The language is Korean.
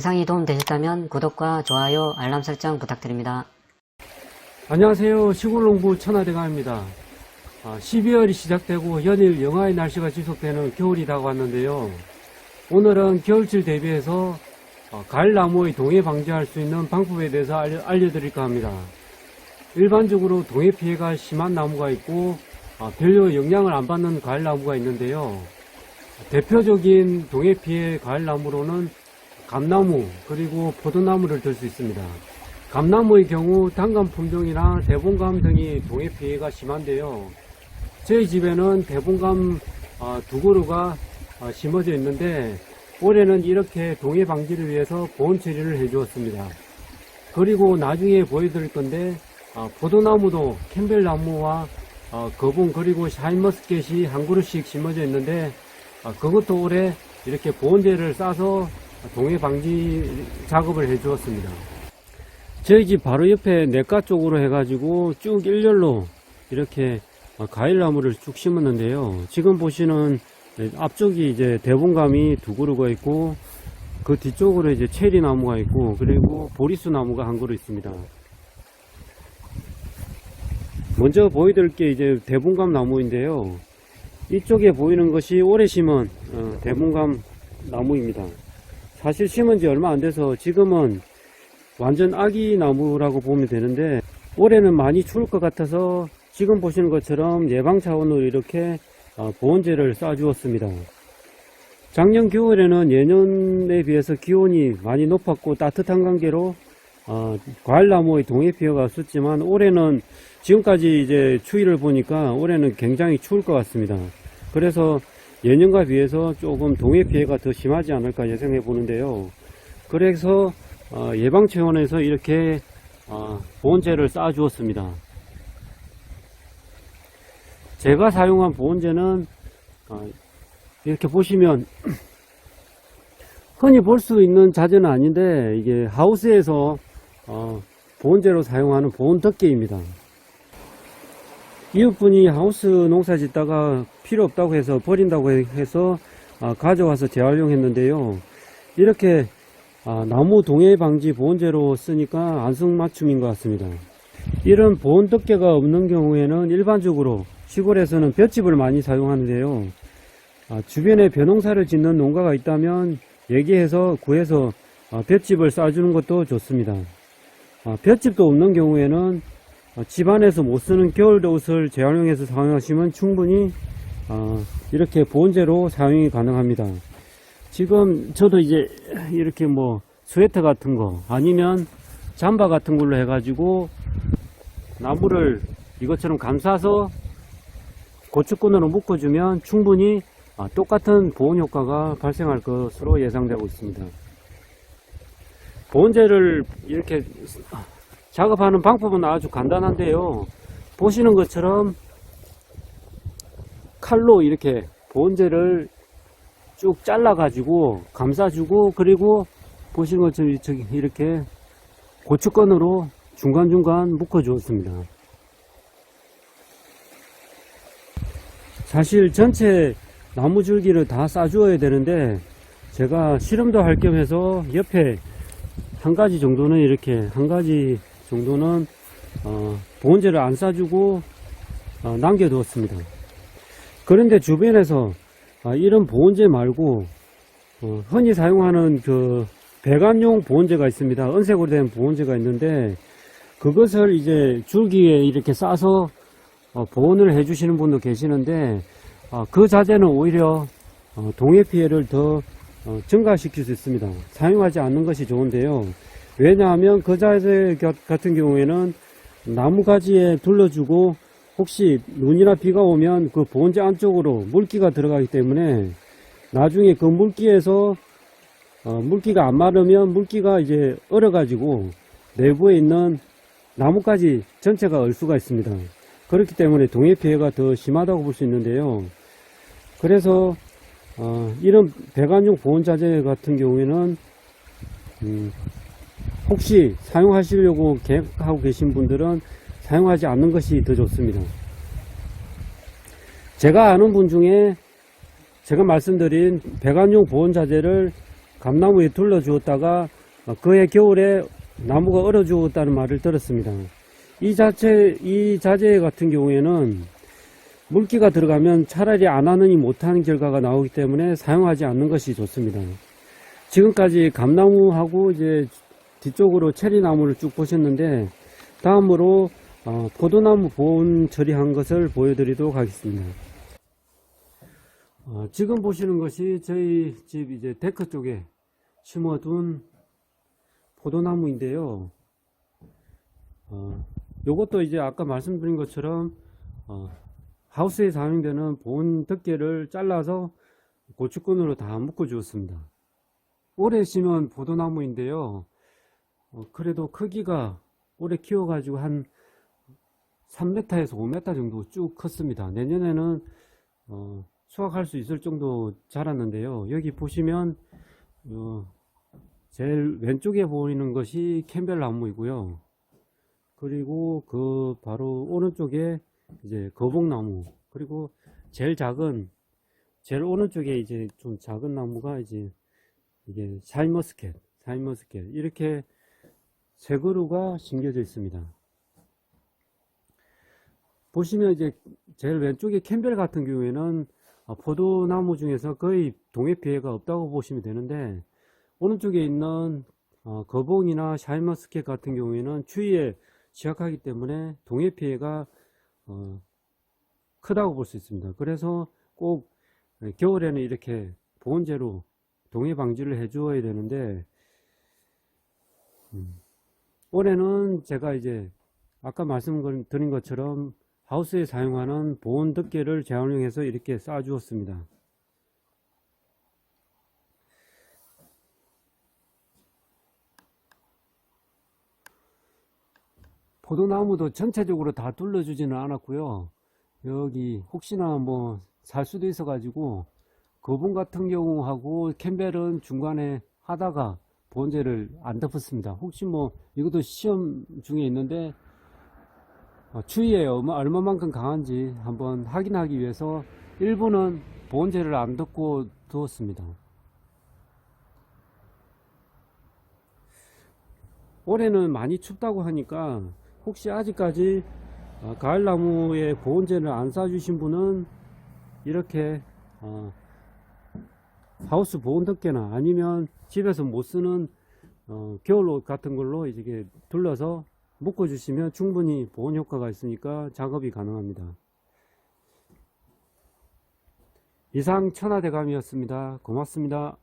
영상이 도움되셨다면 구독과 좋아요, 알람 설정 부탁드립니다. 안녕하세요. 시골농부 천하대강입니다. 12월이 시작되고 연일 영하의 날씨가 지속되는 겨울이 다가왔는데요. 오늘은 겨울철 대비해서 어, 가을 나무의 동해 방지할 수 있는 방법에 대해서 알려, 알려 드릴까 합니다. 일반적으로 동해 피해가 심한 나무가 있고 어, 별로 영향을 안 받는 가을 나무가 있는데요. 대표적인 동해 피해 가을 나무로는 감나무 그리고 포도나무를 들 수 있습니다. 감나무의 경우 단감 품종이나 대봉감 등이 동해 피해가 심한데요. 저희 집에는 대봉감 어, 두 그루가 어, 심어져 있는데 올해는 이렇게 동해 방지를 위해서 보온 처리를 해 주었습니다. 그리고 나중에 보여드릴 건데 어, 포도나무도 캠벨나무와 어, 거봉 그리고 샤인머스켓이 한 그루씩 심어져 있는데 어, 그것도 올해 이렇게 보온제를 싸서 동해 방지 작업을 해 주었습니다. 저희 집 바로 옆에 내과 쪽으로 해가지고 쭉 일렬로 이렇게 어, 과일나무를 쭉 심었는데요. 지금 보시는 앞쪽이 이제 대봉감이 두 그루가 있고 그 뒤쪽으로 이제 체리 나무가 있고 그리고 보리수 나무가 한 그루 있습니다. 먼저 보여드릴 게 이제 대봉감 나무인데요. 이쪽에 보이는 것이 오래 심은 어, 대봉감 나무입니다. 사실 심은 지 얼마 안 돼서 지금은 완전 아기 나무라고 보면 되는데 올해는 많이 추울 것 같아서 지금 보시는 것처럼 예방 차원으로 이렇게 어, 보온제를 쏴주었습니다. 작년 겨울에는 예년에 비해서 기온이 많이 높았고 따뜻한 관계로 어, 과일나무의 동해 피해가 없었지만 올해는 지금까지 이제 추위를 보니까 올해는 굉장히 추울 것 같습니다. 그래서 예년과 비해서 조금 동해 피해가 더 심하지 않을까 예상해 보는데요. 그래서 어, 예방 차원에서 이렇게 어, 보온제를 쌓아 주었습니다. 제가 사용한 보온제는 어, 이렇게 보시면 흔히 볼 수 있는 자재는 아닌데 이게 하우스에서 어, 보온제로 사용하는 보온 덮개입니다. 이웃분이 하우스 농사 짓다가 필요 없다고 해서 버린다고 해서 아, 가져와서 재활용했는데요. 이렇게 아, 나무 동해 방지 보온제로 쓰니까 안성맞춤인 것 같습니다. 이런 보온 덮개가 없는 경우에는 일반적으로 시골에서는 볏짚을 많이 사용하는데요. 아, 주변에 벼농사를 짓는 농가가 있다면 얘기해서 구해서 아, 볏짚을 쏴주는 것도 좋습니다. 아, 볏짚도 없는 경우에는 어, 집안에서 못 쓰는 겨울 옷을 재활용해서 사용하시면 충분히 어, 이렇게 보온제로 사용이 가능합니다. 지금 저도 이제 이렇게 뭐 스웨터 같은 거 아니면 잠바 같은 걸로 해가지고 나무를 이것처럼 감싸서 고추끈으로 묶어주면 충분히 아, 똑같은 보온 효과가 발생할 것으로 예상되고 있습니다. 보온제를 이렇게 작업하는 방법은 아주 간단한데요. 보시는 것처럼 칼로 이렇게 보온제를 쭉 잘라 가지고 감싸주고 그리고 보시는 것처럼 이렇게 고추건으로 중간중간 묶어 주었습니다. 사실 전체 나무 줄기를 다 싸주어야 되는데 제가 실험도 할 겸 해서 옆에 한 가지 정도는 이렇게 한 가지 정도는 어, 보온제를 안 싸주고 어, 남겨두었습니다. 그런데 주변에서 아, 이런 보온제 말고 어, 흔히 사용하는 그 배관용 보온제가 있습니다. 은색으로 된 보온제가 있는데 그것을 이제 줄기에 이렇게 싸서 어, 보온을 해주시는 분도 계시는데 어, 그 자재는 오히려 어, 동해 피해를 더 어, 증가시킬 수 있습니다. 사용하지 않는 것이 좋은데요. 왜냐하면 그 자재 겨- 같은 경우에는 나무 가지에 둘러주고 혹시 눈이나 비가 오면 그 보온재 안쪽으로 물기가 들어가기 때문에 나중에 그 물기에서 어, 물기가 안 마르면 물기가 이제 얼어 가지고 내부에 있는 나무까지 전체가 얼 수가 있습니다. 그렇기 때문에 동해 피해가 더 심하다고 볼 수 있는데요. 그래서 어, 이런 배관용 보온 자재 같은 경우에는 음, 혹시 사용하시려고 계획하고 계신 분들은 사용하지 않는 것이 더 좋습니다. 제가 아는 분 중에 제가 말씀드린 배관용 보온 자재를 감나무에 둘러 주었다가 어, 그해 겨울에 나무가 얼어 죽었다는 말을 들었습니다. 이 자체, 이 자재 같은 경우에는 물기가 들어가면 차라리 안 하느니 못하는 결과가 나오기 때문에 사용하지 않는 것이 좋습니다. 지금까지 감나무하고 이제 뒤쪽으로 체리나무를 쭉 보셨는데 다음으로 어, 포도나무 보온 처리한 것을 보여드리도록 하겠습니다. 어, 지금 보시는 것이 저희 집 이제 데크 쪽에 심어둔 포도나무인데요. 어, 요것도 이제 아까 말씀드린 것처럼 어, 하우스에 사용되는 보온 덮개를 잘라서 고추끈으로 다 묶어 주었습니다. 오래 심은 포도나무인데요. 어, 그래도 크기가 오래 키워가지고 한 3m에서 5m 정도 쭉 컸습니다. 내년에는 어, 수확할 수 있을 정도 자랐는데요. 여기 보시면 어, 제일 왼쪽에 보이는 것이 캠벨 나무이고요. 그리고 그 바로 오른쪽에 이제 거북나무 그리고 제일 작은 제일 오른쪽에 이제 좀 작은 나무가 이제 이게 샤인머스켓 샤인머스켓 이렇게 세 그루가 심겨져 있습니다. 보시면 이제 제일 왼쪽에 캠벨 같은 경우에는 어, 포도나무 중에서 거의 동해 피해가 없다고 보시면 되는데 오른쪽에 있는 어, 거봉이나 샤인머스켓 같은 경우에는 추위에 취약하기 때문에 동해 피해가 어, 크다고 볼 수 있습니다. 그래서 꼭 겨울에는 이렇게 보온재로 동해 방지를 해 주어야 되는데 음, 올해는 제가 이제 아까 말씀드린 것처럼 하우스에 사용하는 보온 덮개를 재활용해서 이렇게 쌓아 주었습니다. 포도나무도 전체적으로 다 둘러주지는 않았고요. 여기 혹시나 뭐 살 수도 있어 가지고 거봉 같은 경우하고 캠벨은 중간에 하다가 본재를 안 덮었습니다. 혹시 뭐 이것도 시험 중에 있는데 어, 추위에 얼마, 얼마만큼 강한지 한번 확인하기 위해서 일부는 보온재를 안 덮고 두었습니다. 올해는 많이 춥다고 하니까 혹시 아직까지 어, 가을나무에 보온재를 안 쏴주신 분은 이렇게 어, 하우스 보온 덮개나 아니면 집에서 못 쓰는 어, 겨울옷 같은 걸로 이렇게 둘러서 묶어 주시면 충분히 보온 효과가 있으니까 작업이 가능합니다. 이상 천하대감이었습니다. 고맙습니다.